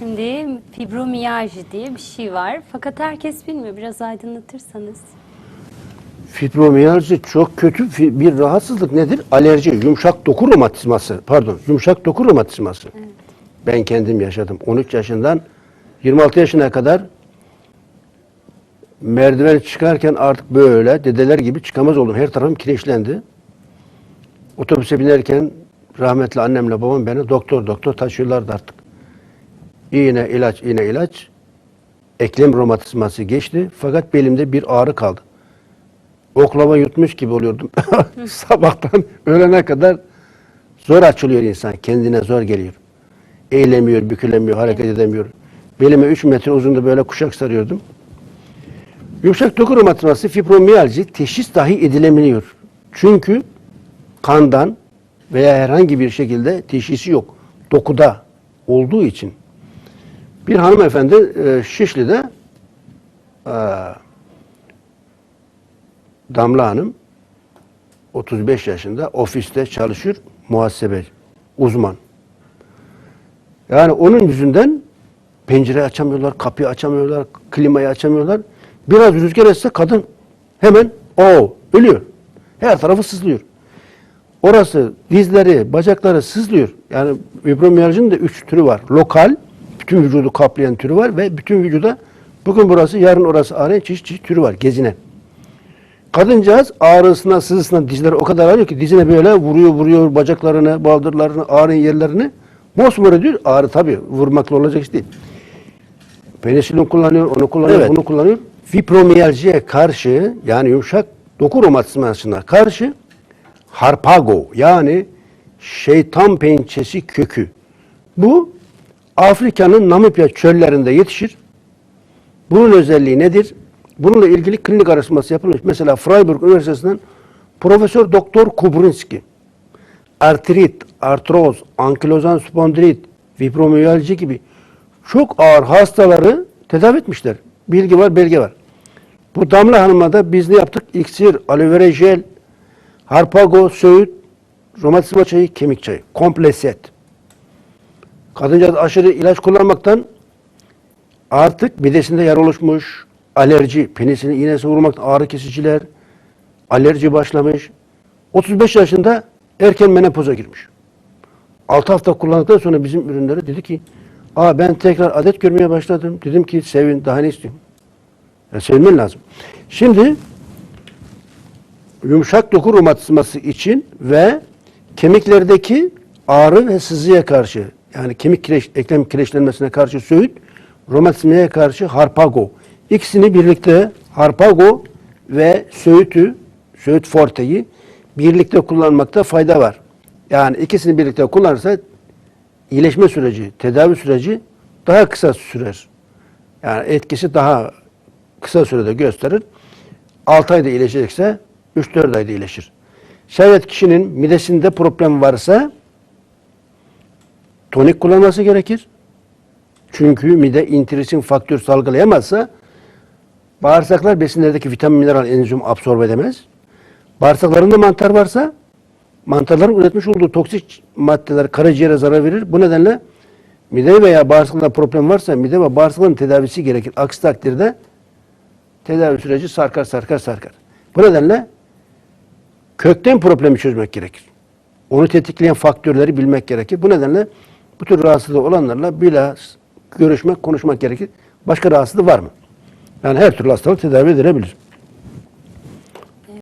Şimdi fibromiyalji diye bir şey var. Fakat herkes bilmiyor. Biraz aydınlatırsanız. Fibromiyalji çok kötü bir rahatsızlık nedir? Alerji, yumuşak doku romatizması. Pardon, yumuşak doku romatizması. Ben kendim yaşadım. 13 yaşından 26 yaşına kadar merdiven çıkarken artık böyle dedeler gibi çıkamaz oldum. Her tarafım kireçlendi. Otobüse binerken rahmetli annemle babam beni doktor doktor taşıyorlardı artık. İğne, ilaç, iğne, ilaç. Eklem romatizması geçti. Fakat belimde bir ağrı kaldı oklava yutmuş gibi oluyordum. Sabahtan öğlene kadar zor açılıyor insan. Kendine zor geliyor. Eğilemiyor, bükülemiyor, hareket edemiyor. Belime 3 metre uzunluğunda böyle kuşak sarıyordum. Yumuşak doku romatizması fibromiyalji teşhis dahi edilebiliyor. Çünkü kandan veya herhangi bir şekilde teşhisi yok. Dokuda olduğu için. Bir hanımefendi e, Şişli'de e, Damla Hanım 35 yaşında ofiste çalışır muhasebe uzman. Yani onun yüzünden pencere açamıyorlar, kapıyı açamıyorlar, klimayı açamıyorlar. Biraz rüzgar etse kadın hemen o ölüyor. Her tarafı sızlıyor. Orası dizleri, bacakları sızlıyor. Yani fibromiyalcinin de üç türü var. Lokal, bütün vücudu kaplayan türü var ve bütün vücuda bugün burası, yarın orası ağrıyan çeşit çeşit türü var, gezinen. Kadıncağız ağrısına, sızısına dizleri o kadar ağrıyor ki dizine böyle vuruyor, vuruyor bacaklarını, baldırlarını, ağrıyan yerlerini. Mosmor ediyor. Ağrı tabii vurmakla olacak iş değil. Penisilin kullanıyor, onu kullanıyor, bunu kullanıyor. Fibromiyaljiye karşı yani yumuşak doku romatizmasına karşı harpago yani şeytan pençesi kökü. Bu Afrika'nın Namibya çöllerinde yetişir. Bunun özelliği nedir? Bununla ilgili klinik araştırması yapılmış. Mesela Freiburg Üniversitesi'nden Profesör Doktor Kubrinski artrit, artroz, ankilozan spondilit, fibromiyalji gibi çok ağır hastaları tedavi etmişler. Bilgi var, belge var. Bu Damla Hanım'a da biz ne yaptık? İksir, aloe vera jel, harpago, söğüt, romatizma çayı, kemik çayı. Komple set. Kadıncağız aşırı ilaç kullanmaktan artık midesinde yara oluşmuş, alerji, penisilin iğnesi vurmaktan ağrı kesiciler, alerji başlamış. 35 yaşında erken menopoza girmiş. 6 hafta kullandıktan sonra bizim ürünleri dedi ki Aa ben tekrar adet görmeye başladım. Dedim ki sevin daha ne istiyorum? Ya sevinmen lazım. Şimdi yumuşak doku romatizması için ve kemiklerdeki ağrı ve sızıya karşı yani kemik kireç, eklem kireçlenmesine karşı söğüt, romatizmaya karşı harpago. İkisini birlikte harpago ve söğütü, söğüt forteyi birlikte kullanmakta fayda var. Yani ikisini birlikte kullanırsa iyileşme süreci, tedavi süreci daha kısa sürer. Yani etkisi daha kısa sürede gösterir. 6 ayda iyileşecekse 3-4 ayda iyileşir. Şayet kişinin midesinde problem varsa tonik kullanması gerekir. Çünkü mide intrisin faktör salgılayamazsa bağırsaklar besinlerdeki vitamin, mineral, enzim absorbe edemez. Bağırsaklarında mantar varsa mantarların üretmiş olduğu toksik maddeler karaciğere zarar verir. Bu nedenle mide veya bağırsaklarda problem varsa mide ve bağırsakların tedavisi gerekir. Aksi takdirde tedavi süreci sarkar sarkar sarkar. Bu nedenle kökten problemi çözmek gerekir. Onu tetikleyen faktörleri bilmek gerekir. Bu nedenle bu tür rahatsızlığı olanlarla biraz görüşmek, konuşmak gerekir. Başka rahatsızlığı var mı? Yani her türlü hastalık tedavi edilebilir.